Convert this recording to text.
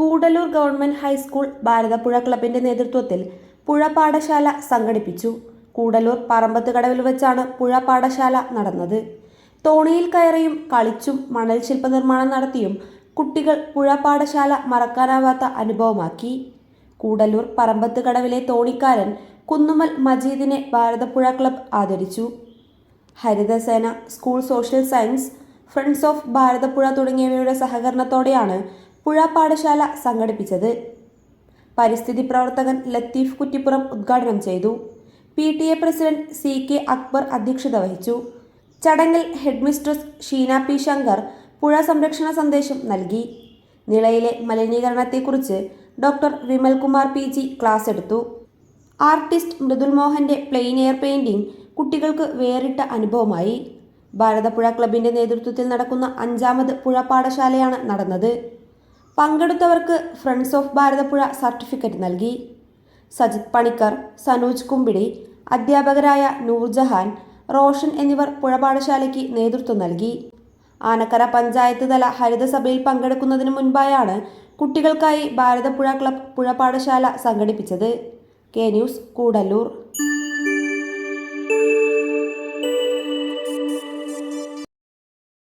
Koodallur government high school Bharathapuzha ക്ലബിന്റെ നേതൃത്വത്തിൽ പുഴ പാഠശാല സംഘടിപ്പിച്ചു. കൂടലൂർ പറമ്പത്ത് കടവിൽ വെച്ചാണ് പുഴ പാഠശാല നടന്നത്. തോണിയിൽ കയറിയും കളിച്ചും മണൽ ശില്പനിർമ്മാണം നടത്തിയും കുട്ടികൾ പുഴ പാഠശാല മറക്കാനാവാത്ത അനുഭവമാക്കി. കൂടലൂർ പറമ്പത്ത് കടവിലെ തോണിക്കാരൻ കുന്നുമൽ മജീദിനെ ഭാരതപ്പുഴ ക്ലബ് ആദരിച്ചു. Harithasena school social science friends of Bharathapuzha തുടങ്ങിയവയുടെ സഹകരണത്തോടെയാണ് പുഴ പാഠശാല സംഘടിപ്പിച്ചത്. പരിസ്ഥിതി പ്രവർത്തകൻ ലത്തീഫ് കുറ്റിപ്പുറം ഉദ്ഘാടനം ചെയ്തു. P T A president C K Akbar അധ്യക്ഷത വഹിച്ചു. ചടങ്ങിൽ ഹെഡ്മിസ്ട്രസ് ഷീന പി ശങ്കർ പുഴ സംരക്ഷണ സന്ദേശം നൽകി. നിളയിലെ മലിനീകരണത്തെക്കുറിച്ച് doctor Vimalkumar P G class എടുത്തു. ആർട്ടിസ്റ്റ് മൃദുൽ മോഹന്റെ പ്ലെയിൻ എയർ പെയിന്റിംഗ് കുട്ടികൾക്ക് വേറിട്ട അനുഭവമായി. ഭാരതപ്പുഴ ക്ലബിന്റെ നേതൃത്വത്തിൽ നടക്കുന്ന അഞ്ചാമത് പുഴ പാഠശാലയാണ് നടന്നത്. പങ്കെടുത്തവർക്ക് ഫ്രണ്ട്സ് ഓഫ് ഭാരതപ്പുഴ സർട്ടിഫിക്കറ്റ് നൽകി. സജിത് പണിക്കർ സനൂജ് കുമ്പിടി അധ്യാപകരായ നൂർജഹാൻ റോഷൻ എന്നിവർ പുഴ പാഠശാലയ്ക്ക് നേതൃത്വം നൽകി. ആനക്കര പഞ്ചായത്ത് തല ഹരിതസഭയിൽ പങ്കെടുക്കുന്നതിന് മുൻപായാണ് കുട്ടികൾക്കായി ഭാരതപ്പുഴ ക്ലബ് പുഴ പാഠശാല സംഘടിപ്പിച്ചത്. K news Koodallur.